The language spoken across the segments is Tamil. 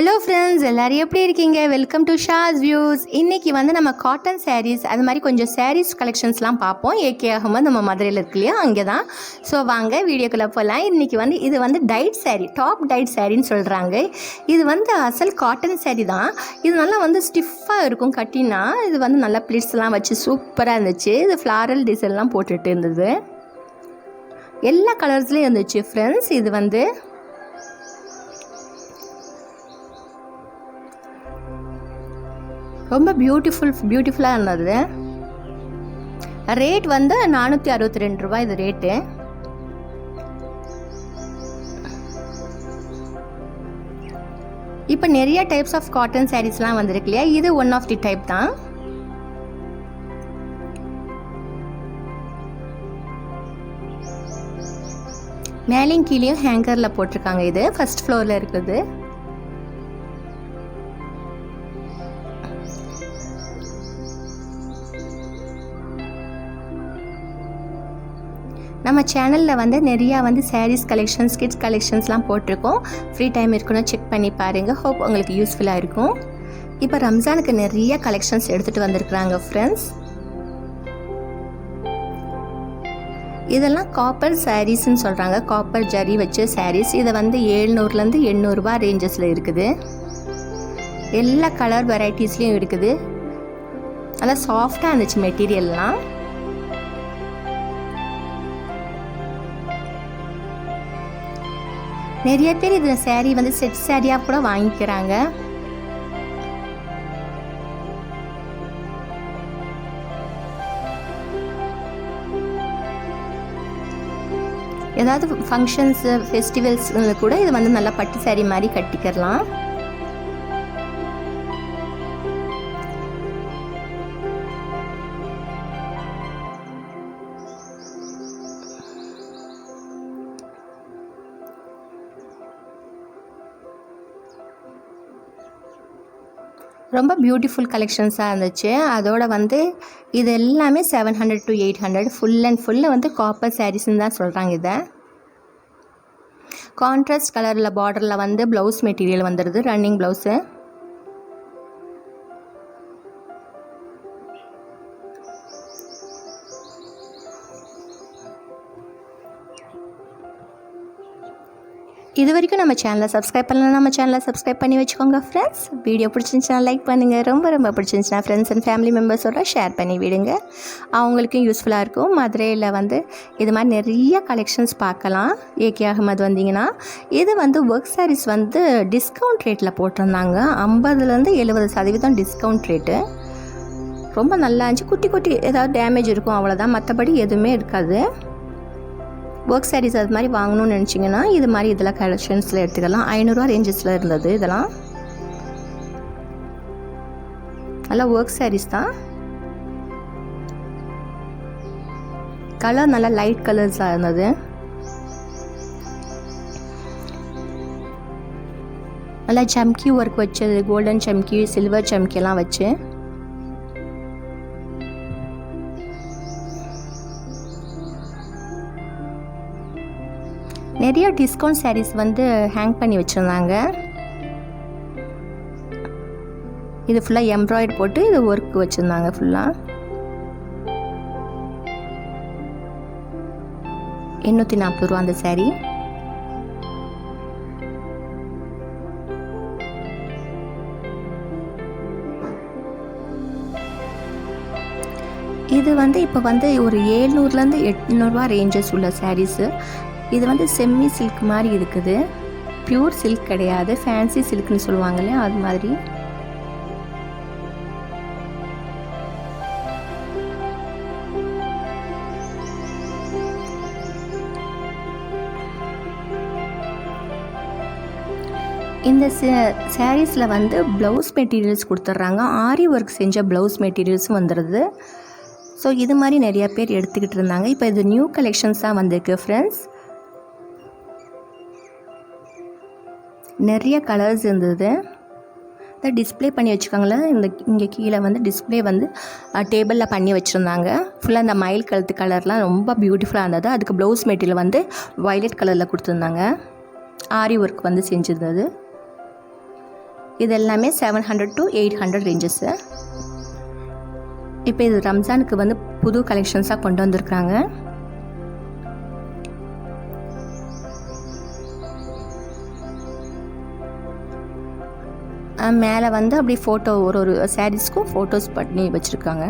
ஹலோ ஃப்ரெண்ட்ஸ் எல்லோரும் எப்படி இருக்கீங்க? வெல்கம் டு ஷாஸ் வியூஸ் இன்றைக்கி வந்து நம்ம காட்டன் சாரீஸ் அது மாதிரி கொஞ்சம் சாரீஸ் கலெக்ஷன்ஸ்லாம் பார்ப்போம். ஏகே அகமது நம்ம மதுரையில் இருக்கு இல்லையா? அங்கே தான் ஸோ வாங்க வீடியோக்குள்ளே போகலாம் இன்றைக்கி வந்து இது வந்து டைட் சாரீ டாப் டைட் சாரின்னு சொல்கிறாங்க இது வந்து அசல் காட்டன் சாரீ தான். இது நல்லா வந்து ஸ்டிஃபாக இருக்கும் கட்டினா. இது வந்து நல்லா ப்ளிட்ஸ்லாம் வச்சு சூப்பராக இருந்துச்சு. இது ஃப்ளாரல் டிசைன்லாம் போட்டுட்டு இருந்தது. எல்லா கலர்ஸ்லேயும் இருந்துச்சு ஃப்ரெண்ட்ஸ் இது வந்து ரொம்ப பியூட்டிஃபுல் பியூட்டிஃபுல்லாக இருந்தது. ரேட் வந்து நானூற்றி அறுபத்தி ரெண்டு ரூபாய் இது ரேட்டு இப்போ நிறைய டைப்ஸ் ஆஃப் காட்டன் சாரீஸ்லாம் வந்திருக்கு இல்லையா? இது ஒன் ஆஃப் தி டைப் தான். மேலேயும் கீழேயும் ஹேங்கரில் போட்டிருக்காங்க இது. ஃபர்ஸ்ட் ஃப்ளோரில் இருக்குது. நம்ம சேனலில் வந்து நிறையா வந்து சாரீஸ் கலெக்ஷன்ஸ் கிட்ஸ் கலெக்ஷன்ஸ்லாம் போட்டிருக்கோம். ஃப்ரீ டைம் இருக்குன்னு செக் பண்ணி பாருங்கள் ஹோப் உங்களுக்கு யூஸ்ஃபுல்லாக இருக்கும். இப்போ ரம்ஜானுக்கு நிறைய கலெக்ஷன்ஸ் எடுத்துகிட்டு வந்திருக்கிறாங்க ஃப்ரெண்ட்ஸ் இதெல்லாம் காப்பர் சாரீஸ்ன்னு சொல்கிறாங்க காப்பர் ஜரி வச்ச சாரீஸ் இதை வந்து ஏழ்நூறுலேருந்து எண்ணூறுபா ரேஞ்சஸில் இருக்குது. எல்லா கலர் வெரைட்டிஸ்லேயும் இருக்குது. நல்லா சாஃப்டாக இருந்துச்சு மெட்டீரியல்லாம் நிறைய பேர் இது சேரீ வந்து செட் சேரீயாக கூட வாங்கிக்கிறாங்க. ஏதாவது ஃபங்க்ஷன்ஸு ஃபெஸ்டிவல்ஸ்ல கூட இது வந்து நல்லா பட்டு சேரீ மாதிரி கட்டிக்கிறலாம் ரொம்ப பியூட்டிஃபுல் கலெக்ஷன்ஸாக இருந்துச்சு. அதோட வந்து இது எல்லாமே seven hundred to eight hundred full and full வந்து காப்பர் சாரீஸ்ன்னு தான் சொல்கிறாங்க இதை. கான்ட்ராஸ்ட் கலரில் பார்டரில் வந்து ப்ளவுஸ் மெட்டீரியல் வந்துடுது ரன்னிங் ப்ளவுஸு இது வரைக்கும் நம்ம சேனலை சப்ஸ்கிரைப் பண்ணலாம் நம்ம சேனலை சப்ஸ்கிரைப் பண்ணி வச்சுக்கோங்க ஃப்ரெண்ட்ஸ் வீடியோ பிடிச்சிருந்துச்சுன்னா லைக் பண்ணுங்கள் ரொம்ப ரொம்ப பிடிச்சிருந்துச்சுன்னா ஃப்ரெண்ட்ஸ் அண்ட் ஃபேமிலி மெம்பர்ஸோட ஷேர் பண்ணி விடுங்க. அவங்களுக்கும் யூஸ்ஃபுல்லாக இருக்கும். மதுரையில் வந்து இது மாதிரி நிறைய கலெக்ஷன்ஸ் பார்க்கலாம். ஏகே அகமது வந்தீங்கன்னா இது வந்து ஒர்க் சாரீஸ் வந்து டிஸ்கவுண்ட் ரேட்டில் போட்டிருந்தாங்க. ஐம்பதுலேருந்து எழுபது சதவீதம் டிஸ்கவுண்ட் ரேட்டு ரொம்ப நல்லா இருந்துச்சு. குட்டி குட்டி ஏதாவது டேமேஜ் இருக்கும் அவ்வளோதான் மற்றபடி எதுவுமே இருக்காது. ஒர்க் சாரீஸ் அது மாதிரி வாங்கணும்னு நினச்சிங்கன்னா இது மாதிரி இதெல்லாம் கலெக்ஷன்ஸில் எடுத்துக்கலாம். ஐநூறுரூவா ரேஞ்சஸில் இருந்தது இதெல்லாம். நல்லா ஒர்க் சாரீஸ் தான். கலர் நல்லா லைட் கலர்ஸாக இருந்தது. நல்லா சம்கி ஒர்க் வச்சது கோல்டன் சம்கி சில்வர் சம்கிலாம் வச்சு. நிறைய டிஸ்கவுண்ட் சாரீஸ் வந்து ஹேங் பண்ணி வச்சுருந்தாங்க. இது ஃபுல்லாக எம்ப்ராய்டு போட்டு இது ஒர்க் வச்சுருந்தாங்க ஃபுல்லாக எண்ணூற்றி நாற்பது ரூபா அந்த சேரீ இது வந்து இப்போ வந்து ஒரு ஏழ்நூறுலேருந்து எட்நூறுபா ரேஞ்சஸ் உள்ள சாரீஸு இது வந்து செம்மி சில்க் மாதிரி இருக்குது. பியூர் சில்க் கிடையாது. ஃபேன்சி சில்க்னு சொல்லுவாங்களே அது மாதிரி. இந்த சாரீஸில் வந்து ப்ளவுஸ் மெட்டீரியல்ஸ் கொடுத்துட்றாங்க. ஆரி ஒர்க் செஞ்ச ப்ளவுஸ் மெட்டீரியல்ஸும் வந்துடுது ஸோ இது மாதிரி நிறைய பேர் எடுத்துக்கிட்டு இருந்தாங்க. இப்போ இது நியூ கலெக்ஷன்ஸ் தான் வந்திருக்கு ஃப்ரெண்ட்ஸ் நிறைய கலர்ஸ் இருந்தது. இந்த டிஸ்ப்ளே பண்ணி வச்சுக்கோங்களே இந்த இங்கே கீழே வந்து டிஸ்ப்ளே வந்து டேபிளில் பண்ணி வச்சுருந்தாங்க. ஃபுல்லாக அந்த மயில் கழுத்து கலர்லாம் ரொம்ப பியூட்டிஃபுல்லாக இருந்தது. அதுக்கு ப்ளவுஸ் மெட்டீரியல் வந்து வயலட் கலரில் கொடுத்துருந்தாங்க. ஆரி ஒர்க் வந்து செஞ்சிருந்தது. இது எல்லாமே seven hundred to eight hundred ranges இப்போ இது ரம்ஜானுக்கு வந்து புது கலெக்ஷன்ஸாக கொண்டு வந்திருக்காங்க மேலே வந்து அப்படி ஃபோட்டோ ஒரு ஒரு சாரீஸ்க்கும் ஃபோட்டோஸ் பண்ணி வச்சுருக்காங்க.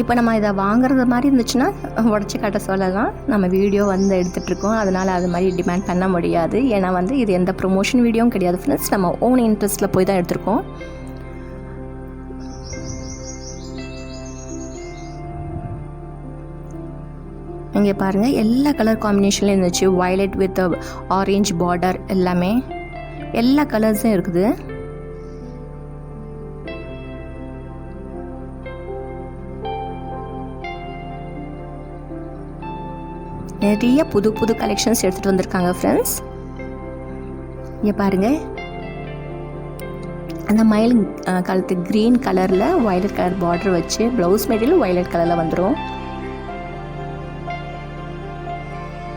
இப்போ நம்ம இதை வாங்குறது மாதிரி இருந்துச்சுன்னா உடச்சி காட்ட சொல்லலாம். நம்ம வீடியோ வந்து எடுத்துகிட்ருக்கோம் அதனால் அது மாதிரி டிமாண்ட் பண்ண முடியாது. ஏன்னா வந்து இது எந்த ப்ரொமோஷன் வீடியோவும் கிடையாது ஃப்ரெண்ட்ஸ் நம்ம ஓன் இன்ட்ரெஸ்ட்டில் போய் தான் எடுத்திருக்கோம். இங்கே பாருங்கள் எல்லா கலர் காம்பினேஷன்லையும் இருந்துச்சு. வயலட் வித் ஆரேஞ்ச் பார்டர் எல்லாமே. எல்லா கலர்ஸும் இருக்குது. நிறைய புது புது கலெக்ஷன்ஸ் எடுத்துகிட்டு வந்திருக்காங்க ஃப்ரெண்ட்ஸ் இங்கே பாருங்கள் அந்த மயில் காலத்து க்ரீன் கலரில் வயலட் கலர் பார்டர் வச்சு ப்ளவுஸ் மெட்டீரியல் வயலட் கலரில் வந்துடும்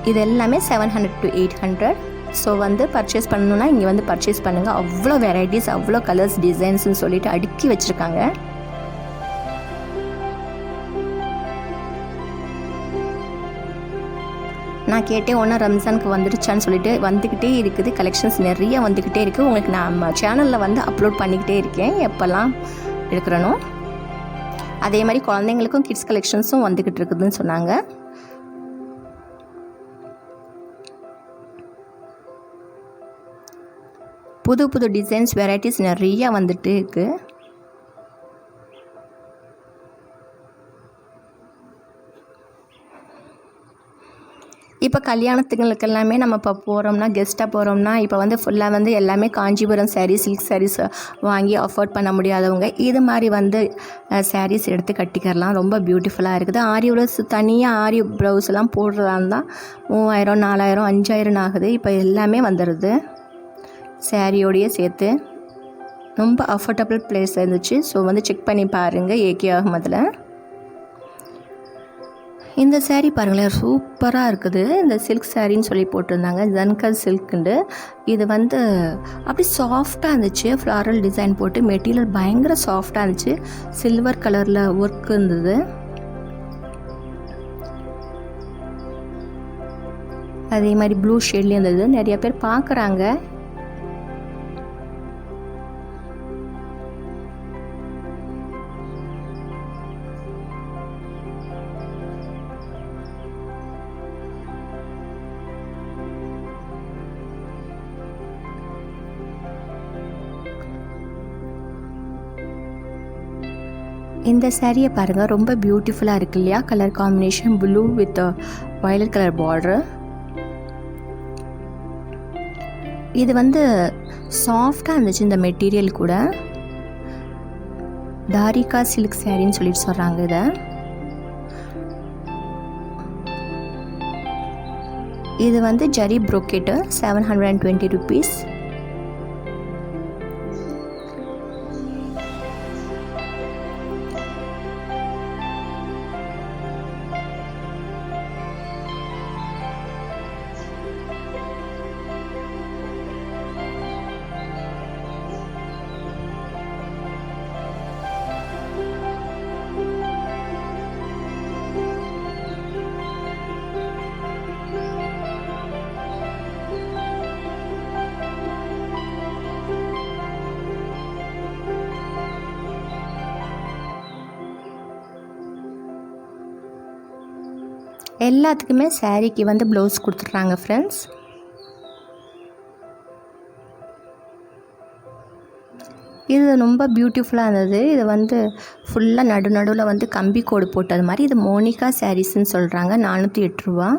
இது எல்லாமே seven hundred to eight hundred so வந்து பர்ச்சேஸ் பண்ணணுன்னா இங்கே வந்து பர்ச்சேஸ் பண்ணுங்கள் அவ்வளோ வெரைட்டிஸ் அவ்வளோ கலர்ஸ் டிசைன்ஸ்னு சொல்லிட்டு அடுக்கி வச்சுருக்காங்க. நான் கேட்டேன் ஒன்றா ரம்ஜானுக்கு வந்துடுச்சான்னு சொல்லிட்டு வந்துக்கிட்டே இருக்குது. கலெக்ஷன்ஸ் நிறைய வந்துக்கிட்டே இருக்குது உங்களுக்கு நான் சேனலில் வந்து அப்லோட் பண்ணிக்கிட்டே இருக்கேன். எப்போல்லாம் எடுக்கிறனோ? அதே மாதிரி குழந்தைங்களுக்கும் கிட்ஸ் கலெக்ஷன்ஸும் வந்துக்கிட்டு இருக்குதுன்னு சொன்னாங்க. புது புது டிசைன்ஸ் வெரைட்டிஸ் நிறைய வந்துட்டு இருக்குது இப்போ கல்யாணத்துங்களுக்கு எல்லாமே நம்ம இப்போ போகிறோம்னா கெஸ்ட்டாக போகிறோம்னா இப்போ வந்து ஃபுல்லாக வந்து எல்லாமே காஞ்சிபுரம் சாரீ சில்க் சாரீஸ் வாங்கி அஃபோர்ட் பண்ண முடியாதவங்க இது மாதிரி வந்து சாரீஸ் எடுத்து கட்டிக்கிறலாம் ரொம்ப பியூட்டிஃபுல்லாக இருக்குது. ஆரி ப்ளவுஸ் தனியாக ஆரி ப்ளவுஸ்லாம் போடுறதா இருந்தால் மூவாயிரம் நாலாயிரம் அஞ்சாயிரம் ஆகுது. இப்போ எல்லாமே வந்துடுது சேரீயோடையே சேர்த்து ரொம்ப அஃபோர்டபுள் ப்ளேஸ் இருந்துச்சு. ஸோ வந்து செக் பண்ணி பாருங்கள் ஏகே அகமதில். இந்த சேரீ பாருங்களேன் சூப்பராக இருக்குது. இந்த சில்க் சேரீன்னு சொல்லி போட்டிருந்தாங்க. ஜன்கல் சில்க்குண்டு இது வந்து அப்படி சாஃப்டாக இருந்துச்சு. ஃப்ளாரல் டிசைன் போட்டு மெட்டீரியல் பயங்கர சாஃப்டாக இருந்துச்சு. சில்வர் கலரில் ஒர்க் இருந்தது. அதே மாதிரி ப்ளூ ஷேட்லேயும் இருந்தது. நிறைய பேர் பார்க்குறாங்க. இந்த சேரீயை பாருங்கள் ரொம்ப பியூட்டிஃபுல்லாக இருக்கு இல்லையா? Colour combination blue with violet colour border இது வந்து சாஃப்டாக இருந்துச்சு இந்த மெட்டீரியல் கூட. தாரிகா சில்க் சேரீன்னு சொல்லிட்டு சொல்கிறாங்க இதை. இது வந்து zari brocade seven hundred and twenty rupees எல்லாத்துக்குமே சாரீக்கு வந்து ப்ளவுஸ் கொடுத்துட்றாங்க ஃப்ரெண்ட்ஸ் இது ரொம்ப பியூட்டிஃபுல்லாக இருந்தது. இது வந்து ஃபுல்லாக நடு நடுவில் வந்து கம்பி கோடு போட்டது மாதிரி. இது மோனிகா சாரீஸ்ன்னு சொல்கிறாங்க நானூற்றி எட்டு ரூபா.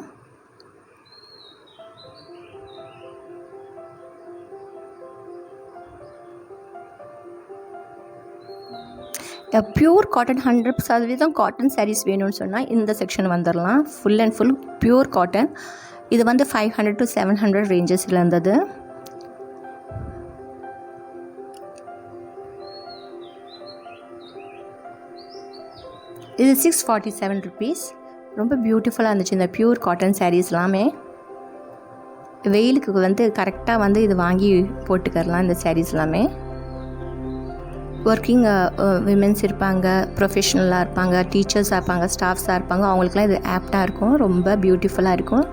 பியூர் காட்டன் ஹண்ட்ரட் சதவீதம் காட்டன் சாரீஸ் வேணும்னு சொன்னால் இந்த செக்ஷன் வந்துடலாம் full and full pure cotton இது வந்து five hundred to seven hundred ரேஞ்சஸில் இருந்தது. இது சிக்ஸ் ஃபார்ட்டி செவன் ருபீஸ் ரொம்ப பியூட்டிஃபுல்லாக இருந்துச்சு இந்த பியூர் காட்டன் சாரீஸ் எல்லாமே. வெயிலுக்கு வந்து கரெக்டாக வந்து இது வாங்கி போட்டுக்கரலாம் இந்த சாரீஸ் எல்லாமே. ஒர்க்கிங் விமென்ஸ் uh, uh, இருப்பாங்க ப்ரொஃபஷ்னலாக இருப்பாங்க டீச்சர்ஸாக இருப்பாங்க ஸ்டாஃப்ஸாக இருப்பாங்க அவங்களுக்குலாம் இது ஆப்டாக இருக்கும் ரொம்ப பியூட்டிஃபுல்லாக இருக்கும்.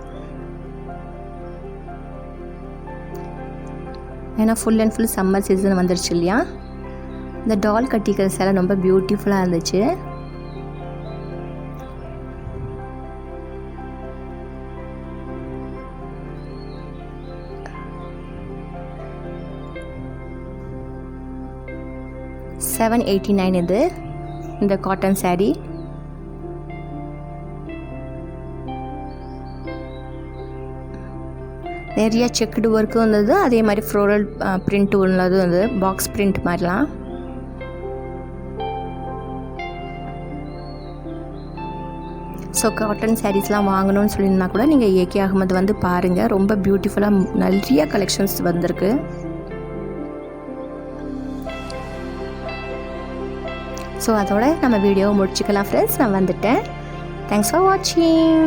ஏன்னா full and full summer season வந்துருச்சு இல்லையா? இந்த டால் கட்டிக்கிற சேலை ரொம்ப பியூட்டிஃபுல்லாக இருந்துச்சு. செவன் எயிட்டி நைன் இது இந்த காட்டன் சாரீ நிறைய செக்குடு ஒர்க்கும் இருந்தது அதே மாதிரி ஃப்ளோரல் பிரிண்ட் உள்ளதும் இருந்தது பாக்ஸ் பிரிண்ட் மாதிரிலாம். ஸோ காட்டன் சாரீஸ்லாம் வாங்கணும்னு சொல்லியிருந்தா கூட நீங்கள் ஏகே அகமது வந்து பாருங்கள் ரொம்ப பியூட்டிஃபுல்லாக நிறைய கலெக்ஷன்ஸ் வந்திருக்கு. ஸோ அதோட நம்ம வீடியோவை முடிச்சுக்கலாம் ஃப்ரெண்ட்ஸ் நான் வந்துட்டேன். தேங்க்ஸ் ஃபார் வாட்சிங்